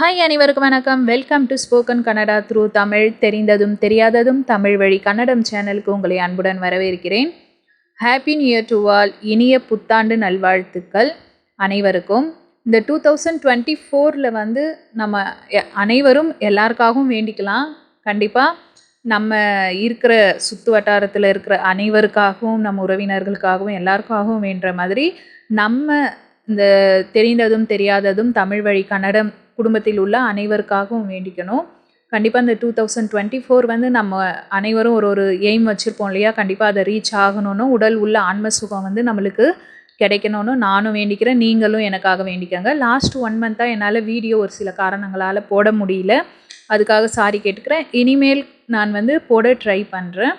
Hi அனைவருக்கும் வணக்கம். Welcome to spoken Kannada through Tamil. தெரிந்ததும் தெரியாததும் தமிழ் வழி கன்னடம் சேனலுக்கு உங்களை அன்புடன் வரவேற்கிறேன். Happy new year to all இனிய புத்தாண்டு நல்வாழ்த்துக்கள் அனைவருக்கும். இந்த டூ தௌசண்ட் டுவெண்ட்டி ஃபோரில் வந்து நம்ம அனைவரும் எல்லாருக்காகவும் வேண்டிக்கலாம். கண்டிப்பாக நம்ம இருக்கிற சுற்று வட்டாரத்தில் இருக்கிற அனைவருக்காகவும் நம்ம உறவினர்களுக்காகவும் எல்லாருக்காகவும் வேண்டுற மாதிரி நம்ம இந்த தெரிந்ததும் தெரியாததும் தமிழ் வழி கன்னடம் குடும்பத்தில் உள்ள அனைவருக்காகவும் வேண்டிக்கணும். கண்டிப்பாக இந்த டூ தௌசண்ட் டுவெண்ட்டி ஃபோர் வந்து நம்ம அனைவரும் ஒரு ஒரு எய்ம் வச்சுருப்போம் இல்லையா? கண்டிப்பாக அதை ரீச் ஆகணும்னு உடல் உள்ள ஆன்ம சுகம் வந்து நம்மளுக்கு கிடைக்கணும்னு நானும் வேண்டிக்கிறேன். நீங்களும் எனக்காக வேண்டிக்கங்க. லாஸ்ட் ஒன் மந்த்தாக என்னால் வீடியோ ஒரு சில காரணங்களால் போட முடியல. அதுக்காக சாரி கேட்டுக்கிறேன். இனிமேல் நான் வந்து போட ட்ரை பண்ணுறேன்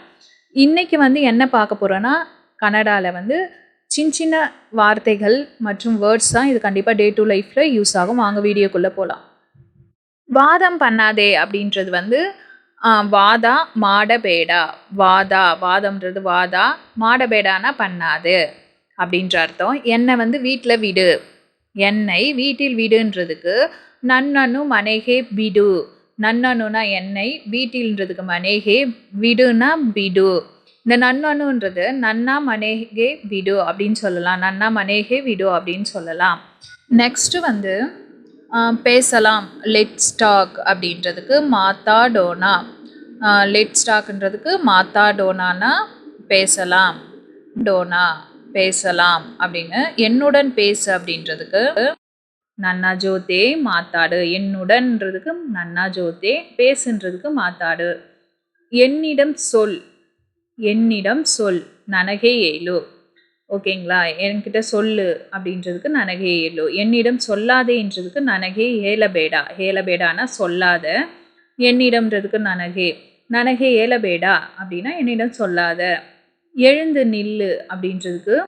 இன்றைக்கி வந்து என்ன பார்க்க போகிறேன்னா கனடாவில் வந்து சின்ன சின்ன வார்த்தைகள் மற்றும் வேர்ட்ஸ் தான் இது கண்டிப்பாக டே டு லைஃப்பில் யூஸ் ஆகும். வாங்க வீடியோக்குள்ளே போகலாம் வாதம் பண்ணாதே அப்படின்றது வந்து வாதா மாடபேடா வாதா வாதம்ன்றது வாதா மாடபேடானா பண்ணாது அப்படின்ற அர்த்தம். என்னை வந்து வீட்டில் விடு. என்னை வீட்டில் விடுன்றதுக்கு நன்னனு மனைகே விடு நன்னனுனா என்னை வீட்டில்ன்றதுக்கு மனைகே விடுனா விடு இந்த நன்னனுன்றது நன்னா மனேகே விடு அப்படின்னு சொல்லலாம். நன்னா மனேகே விடு அப்படின்னு சொல்லலாம். நெக்ஸ்ட்டு வந்து பேசலாம். லெட் ஸ்டாக் அப்படின்றதுக்கு மாத்தா டோனா. லெட் ஸ்டாக்ன்றதுக்கு மாத்தா டோனானா பேசலாம். டோனா பேசலாம் அப்படின்னு என்னுடன் பேசு அப்படின்றதுக்கு நன்னா ஜோதே மாத்தாடு. என்னுடன்றதுக்கு நன்னா ஜோதே பேசுன்றதுக்கு மாத்தாடு. என்னிடம் சொல் என்னிடம் சொல் நனகே ஏலு. ஓகேங்களா? என்கிட்ட சொல்லு அப்படின்றதுக்கு நனகே ஏலு. என்னிடம் சொல்லாதேன்றதுக்கு நனகே ஏலபேடா. ஏலபேடானா சொல்லாத. என்னிடம்ன்றதுக்கு நனகே. நனகே ஏலபேடா அப்படின்னா என்னிடம் சொல்லாத. எழுந்து நில்லு அப்படின்றதுக்கு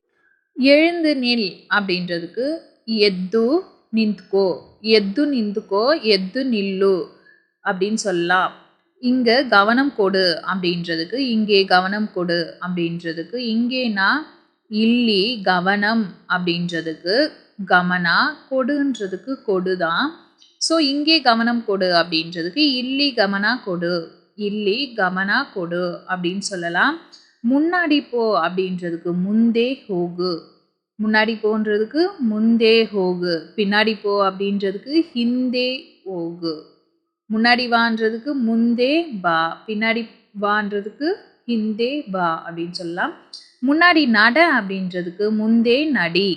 எழுந்து நில் அப்படின்றதுக்கு எத்து நிந்துக்கோ. எத்து நிந்துக்கோ எத்து நில்லு அப்படின்னு சொல்லலாம். இங்கே கவனம் கொடு அப்படின்றதுக்கு இங்கே கவனம் கொடு அப்படின்றதுக்கு இங்கேனா இல்லி கவனம் அப்படின்றதுக்கு கமனா கொடுன்றதுக்கு கொடு தான் ஸோ இங்கே கவனம் கொடு அப்படின்றதுக்கு இல்லி கவனா கொடு இல்லி கவனா கொடு அப்படின்னு சொல்லலாம். முன்னாடி போ அப்படின்றதுக்கு முந்தே ஹோகு முன்னாடி போன்றதுக்கு முந்தே ஹோகு பின்னாடி போ அப்படின்றதுக்கு ஹிந்தே ஓகு. முன்னாடி வான்றதுக்கு முந்தே பா பின்னாடி வான்றதுக்கு ஹிந்தே பா அப்படின்னு சொல்லலாம். முன்னாடி நட அப்படின்றதுக்கு முந்தே நடி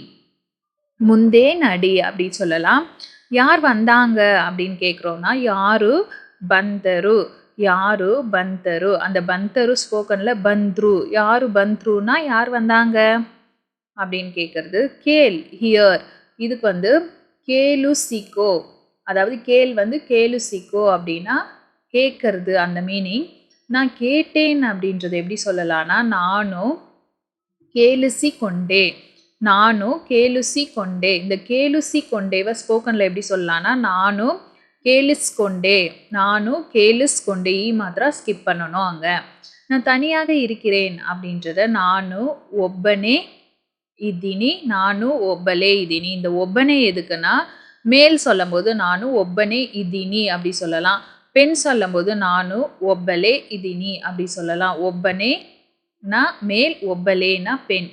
முந்தே நடி அப்படின்னு சொல்லலாம். யார் வந்தாங்க அப்படின்னு கேட்குறோன்னா யாரு பந்தரு யாரு பந்தரு அந்த பந்தரு ஸ்போக்கனில் பந்த்ரு யாரு பந்த்ருனா யார் வந்தாங்க அப்படின்னு கேட்குறது கேல் ஹியர். இதுக்கு வந்து கேலு சிக்கோ அதாவது கேள் வந்து கேளு சிக்கோ அப்படின்னா கேட்கறது அந்த மீனிங் நான் கேட்டேன் அப்படின்றது எப்படி சொல்லலாம்னா நானும் கேலுசி கொண்டே. நானும் கேலுசி கொண்டே. இந்த கேலுசி கொண்டேவை ஸ்போக்கனில் எப்படி சொல்லலாம்னா நானும் கேலிஸ் கொண்டே. நானும் கேலிஸ் கொண்டே. ஈ மாத்திரம் ஸ்கிப் பண்ணணும் அங்கே. நான் தனியாக இருக்கிறேன் அப்படின்றத நானும் ஒப்பனே இதினி நானும் ஒப்பலே இதினி. இந்த ஒப்பனே எதுக்குன்னா மேல் சொல்லும்போது நானும் ஒப்பனே இதினி அப்படி சொல்லலாம். பெண் சொல்லும்போது நானும் ஒப்பலே இதினி அப்படி சொல்லலாம். ஒப்பனே நா மேல் ஒப்பலேனா பெண்.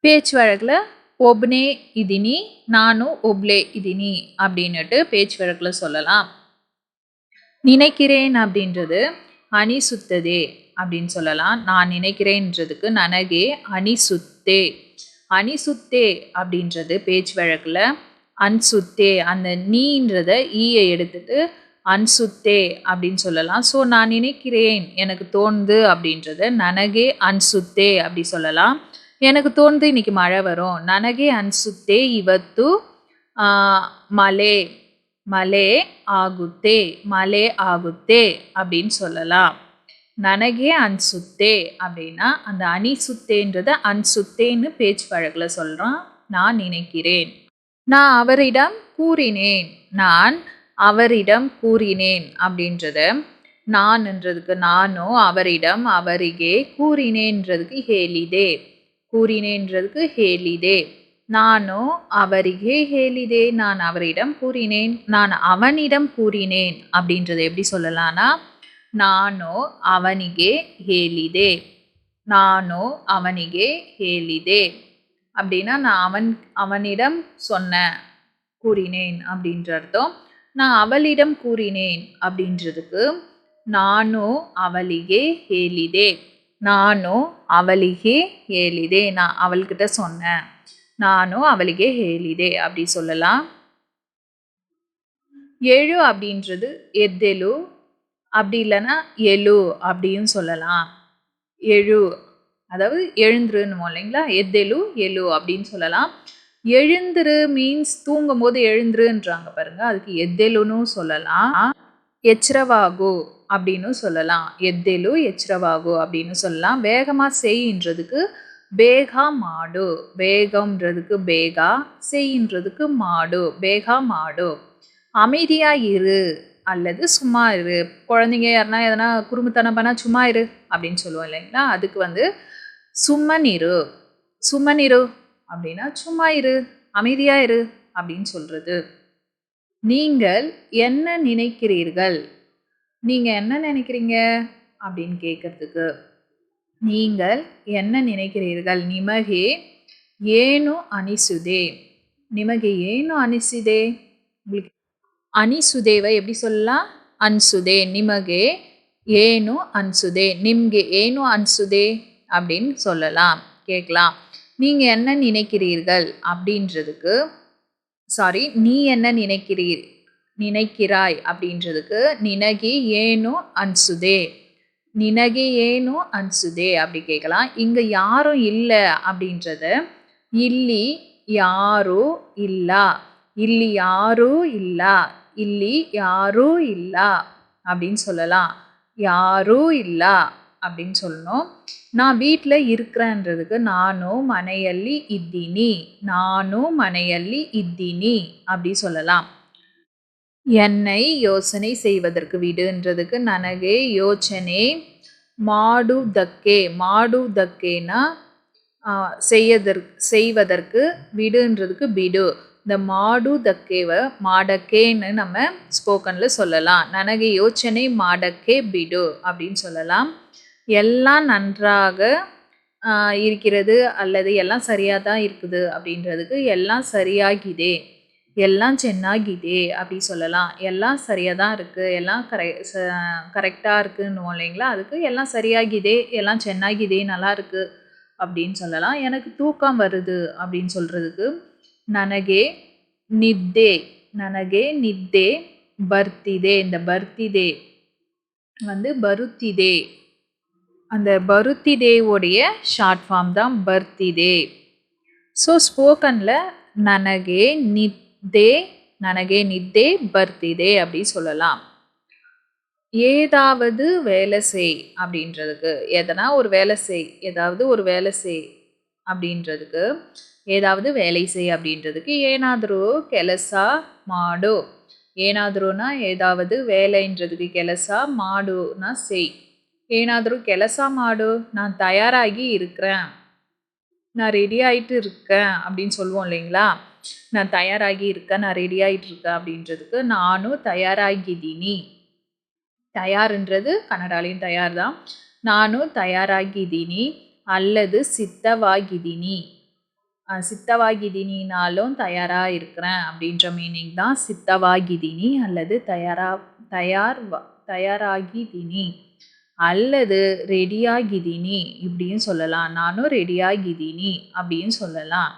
பேச்சு வழக்கில் ஒப்னே இதினி நானும் ஒப்லே இதினி அப்படின்னுட்டு பேச்சு வழக்கில் சொல்லலாம். நினைக்கிறேன் அப்படின்றது அணி சுத்ததே அப்படின்னு சொல்லலாம். நான் நினைக்கிறேன்றதுக்கு நனகே அணி சுத்தே. அணி சுத்தே அப்படின்றது பேச்சு வழக்கில் அன்சுத்தே அந்த நீன்றத ஈயை எடுத்துட்டு அன்சுத்தே அப்படின்னு சொல்லலாம். ஸோ நான் நினைக்கிறேன் எனக்கு தோணுது அப்படின்றத நனகே அன்சுத்தே அப்படி சொல்லலாம். எனக்கு தோணுது இன்றைக்கி மழை வரும். நனகே அன்சுத்தே இவத்து மலே மலே ஆகுத்தே மலே ஆகுத்தே அப்படின்னு சொல்லலாம். நனகே அன்சுத்தே அப்படின்னா அந்த அணி சுத்தேன்றதை அன்சுத்தேன்னு பேச்சு வழக்கில் சொல்கிறான் நான் நினைக்கிறேன். நான் அவரிடம் கூறினேன் நான் அவரிடம் கூறினேன் அப்படின்றத நான்ன்றதுக்கு நானும் அவரிடம் அவரிகே கூறினேன்றதுக்கு ஹேலிதே கூறினேன்றதுக்கு ஹேலிதே ನಾನು ಅವರಿಗೆ ಹೇಳಿದೆ நான் அவரிடம் கூறினேன் நான் அவனிடம் கூறினேன் அப்படின்றத எப்படி சொல்லலாம்னா ನಾನು ಅವನಿಗೆ ಹೇಳಿದೆ ನಾನು ಅವನಿಗೆ ಹೇಳಿದೆ அப்படின்னா நான் அவன் அவனிடம் சொன்னேன் கூறினேன் அப்படின்ற அர்த்தம் நான் அவளிடம் கூறினேன் அப்படின்றதுக்கு ನಾನು ಅವಳಿಗೆ ಹೇಳಿದೆ ನಾನು ಅವಳಿಗೆ ಹೇಳಿದೆ நான் அவள்கிட்ட சொன்னேன் நானும் அவளுக்கே ಹೇಳಿದೆ அப்படி சொல்லலாம் எழு அப்படின்றது எத்தெலு அப்படி இல்லைன்னா எழு அப்படியும் சொல்லலாம் எழு அதாவது எழுந்துருன்னு இல்லைங்களா? எத்தெலு எலு அப்படின்னு சொல்லலாம். எழுந்துரு மீன்ஸ் தூங்கும் போது எழுந்துருன்றாங்க பாருங்க. அதுக்கு எத்தெலுன்னு சொல்லலாம். எச்ரவாகு அப்படின்னு சொல்லலாம். எத்தெலு எச்ரவாகு அப்படின்னு சொல்லலாம். வேகமாக செய்யின்றதுக்கு பேகா மாடு. வேகம்ன்றதுக்கு பேகா செய்யின்றதுக்கு மாடு. பேகா மாடு. அமைதியாக இரு அல்லது சும்மா இரு. குழந்தைங்க யாருன்னா எதனா குறும்புத்தனம் பண்ணால் சும்மா இரு அப்படின்னு சொல்லுவோம் இல்லைங்களா? அதுக்கு வந்து சும்மனிரு சும்மனிரு அப்படின்னா சும்மா இரு. அமைதியா இரு அப்படின்னு சொல்றது. நீங்கள் என்ன நினைக்கிறீர்கள்? நீங்கள் என்ன நினைக்கிறீங்க? அப்படின்னு கேட்கறதுக்கு நீங்கள் என்ன நினைக்கிறீர்கள்? நிமகே ஏனோ அனிசுதே. நிமகே ஏனோ அனிசுதே. உங்களுக்கு அனிசுதேவை எப்படி சொல்லலாம்? அன்சுதே. நிமகே ஏனோ அன்சுதே. நிம்கே ஏனோ அன்சுதே. அப்படின்னு சொல்லலாம். கேட்கலாம். நீங்கள் என்ன நினைக்கிறீர்கள் அப்படின்றதுக்கு சாரி நீ என்ன நினைக்கிறீர் நினைக்கிறாய் அப்படின்றதுக்கு நினகி ஏனோ அன்சுதே நினகி ஏனோ அன்சுதே அப்படி கேட்கலாம். இங்கே யாரும் இல்லை அப்படின்றத இல்லி யாரோ இல்லா இல்லி யாரோ இல்லா இல்லி யாரோ இல்லா அப்படின்னு சொல்லலாம். யாரோ இல்லா அப்படின்னு சொல்லணும். நான் வீட்டில் இருக்கிறேன்றதுக்கு நானும் மனையள்ளி இத்தினி நானும் மனையள்ளி இத்தினி அப்படி சொல்லலாம். என்னை யோசனை செய்வதற்கு வீடுன்றதுக்கு நனகே யோசனை மாடு தக்கே மாடு தக்கேனா செய்யதற்கு செய்வதற்கு விடுன்றதுக்கு பிடு இந்த மாடு தக்கேவை மாடக்கேன்னு நம்ம ஸ்போக்கனில் சொல்லலாம். நனகு யோசனை மாடக்கே பிடு அப்படின்னு சொல்லலாம். எல்லாம் நன்றாக இருக்கிறது அல்லது எல்லாம் சரியாக தான் இருக்குது அப்படின்றதுக்கு எல்லாம் சரியாகிதே எல்லாம் சென்னாகிதே அப்படி சொல்லலாம் எல்லாம் சரியாக தான் இருக்குது எல்லாம் கரெ ச கரெக்டாக இருக்குன்னு இல்லைங்களா அதுக்கு எல்லாம் சரியாகிதே எல்லாம் சென்னாகிதே நல்லா இருக்குது அப்படின்னு சொல்லலாம் எனக்கு தூக்கம் வருது அப்படின்னு சொல்கிறதுக்கு ನನಗೆ ನಿದ್ದೆ ನನಗೆ ನಿದ್ದೆ ಬರ್ತಿದೆ இந்த ಬರ್ತಿದೆ வந்து பருத்திதே அந்த பருத்தி தேவோடைய ஷார்ட் ஃபார்ம் தான் பர்த்தி தே. ஸோ ஸ்போக்கனில் நனகே நித்தே நனகே நித்தே பர்த்தி தே அப்படி சொல்லலாம். ஏதாவது வேலை செய் அப்படின்றதுக்கு எதனா ஒரு வேலை செய் ஏதாவது ஒரு வேலை செய் அப்படின்றதுக்கு ஏதாவது வேலை செய் அப்படின்றதுக்கு ஏனாதரோ கெலசா மாடோ. ஏனாதரோனா ஏதாவது வேலைன்றதுக்கு கெலசா மாடுனா செய். ಏನಾದರೂ ಕೆಲಸ ಮಾಡು நான் தயாராகி இருக்கிறேன். நான் ரெடி ஆகிட்டு இருக்கேன் அப்படின்னு சொல்லுவோம் இல்லைங்களா? நான் தயாராகி இருக்கேன் நான் ரெடி ஆகிட்டு இருக்கேன் அப்படின்றதுக்கு நானும் தயாராகிதினி. தயார்ன்றது கன்னடாலையும் தயார் தான் நானும் தயாராகிதினி அல்லது சித்தவாகிதினி. சித்தவாகிதினாலும் தயாராக இருக்கிறேன் அப்படின்ற மீனிங் தான் சித்தவாகிதினி அல்லது தயாரா தயார் தயாராகிதினி. அல்லது ரெடியாகிதினி இப்படின்னு சொல்லலாம். நானும் ரெடியாகிதினி அப்படின்னு சொல்லலாம்.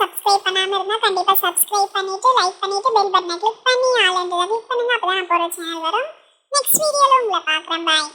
சப்ஸ்கிரைப் பண்ணாம இருந்தா கண்டிப்பா சப்ஸ்கிரைப் பண்ணிட்டு லைக் பண்ணிட்டு பெல் பட்டனை கிளிக் பண்ணி ஆல் கிளிக் பண்ணுங்க. அப்பதான் போற சேனல் வரும். நெக்ஸ்ட் வீடியோல உங்களை பாக்குறேன் பாய்